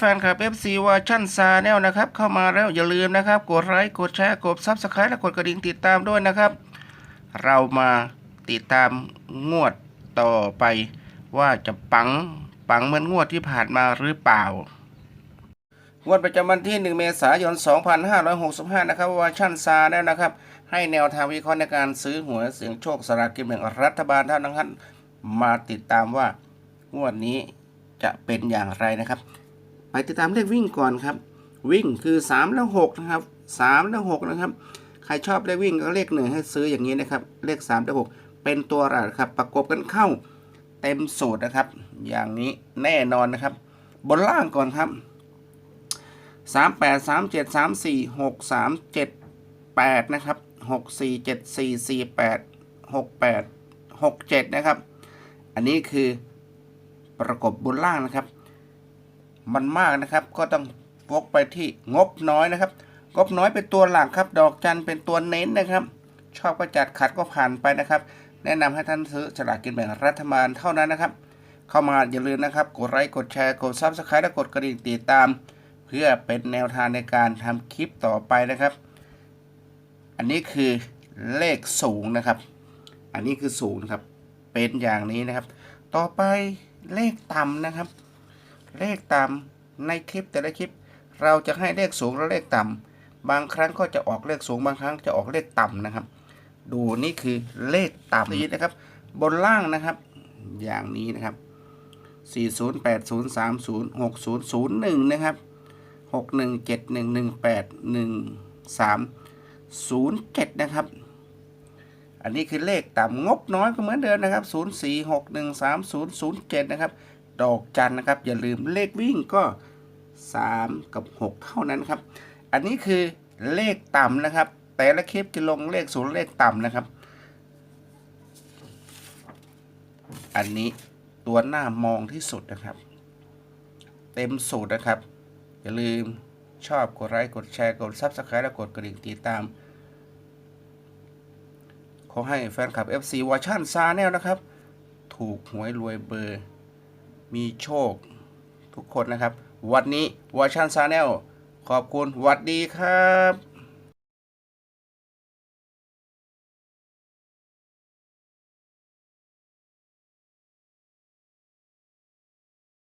แฟนคลับ FC วอร์ชั่นซาแนลนะครับ เข้ามาแล้วอย่าลืมนะครับ กดไลค์กดแชร์กดซับสไครต์และกดกระดิ่งติดตามด้วยนะครับ เรามาติดตามงวดต่อไป ว่าจะปังปังเหมือนงวดที่ผ่านมาหรือเปล่า งวดประจำวันที่ 1 เมษายน 2565 นะครับวอร์ชั่นซาแนลนะครับ ให้แนวทางวิเคราะห์ในการซื้อหวยเสียงโชคสลากกินแบ่งรัฐบาลเท่านั้นมาติดตามว่างวดนี้จะเป็นอย่างไรนะครับ ไปติดตามเลขวิ่งก่อนครับ วิ่งคือ 3 แล้ว6นะครับ3แล้ว6นะครับ ใครชอบเลขวิ่งก็เลขหนึ่งให้ซื้ออย่างนี้นะครับ เลข3และ6เป็นตัวหลักครับประกบกันเข้าเต็มสูตรนะครับ อย่างนี้แน่นอนนะครับ บนล่างก่อนครับ 3 8 3 7 3 4 6 3 7 8 นะครับ 6 4 7 4 4 8 6 8 6 7 นะครับ อันนี้คือประกบบนล่างนะครับ มันมากนะครับ ก็ต้องวกไปที่งบน้อยนะครับ งบน้อยเป็นตัวหลักครับ ดอกจันเป็นตัวเน้นนะครับ ชอบก็จัดขัดก็ผ่านไปนะครับ แนะนำให้ท่านซื้อฉลากกินแบ่งรัฐบาลเท่านั้นนะครับ เข้ามาอย่าลืมนะครับ กดไลค์กดแชร์กดซับสไครต์และกดกระดิ่งติดตาม เพื่อเป็นแนวทางในการทำคลิปต่อไปนะครับ อันนี้คือเลขสูงนะครับ อันนี้คือสูงครับ เป็นอย่างนี้นะครับ ต่อไปเลขต่ำนะครับ เลขต่ำในคลิปแต่ละคลิป เราจะให้เลขสูงและเลขต่ำบางครั้งก็จะออกเลขสูงบางครั้งจะออกเลขต่ำนะครับ ดูนี่คือเลขต่ำนี้นะครับ บนล่างนะครับ อย่างนี้นะครับ 40 80 30 60 01 นะครับ 61 71 18 13 07 นะครับ อันนี้คือเลขต่ำงบน้อยก็เหมือนเดิมนะครับ 04613007นะครับ ดอกจันนะครับ อย่าลืมเลขวิ่งก็ 3 กับ 6 เท่านั้นครับ อันนี้คือเลขต่ำนะครับ แต่ละคลิปจะลงเลขศูนย์เลขต่ำนะครับ อันนี้ตัวหน้ามองที่สุดนะครับ เต็มสูตรนะครับ อย่าลืมชอบกดไลค์กดแชร์กดซับสไครต์และกดกระดิ่งติดตามขอให้แฟนคลับ FC วอชันซาแนลนะครับ ถูกหวยรวยเบอร์ มีโชคทุกคนนะครับ วันนี้วอร์ชันซาแนลขอบคุณวัดดีครับ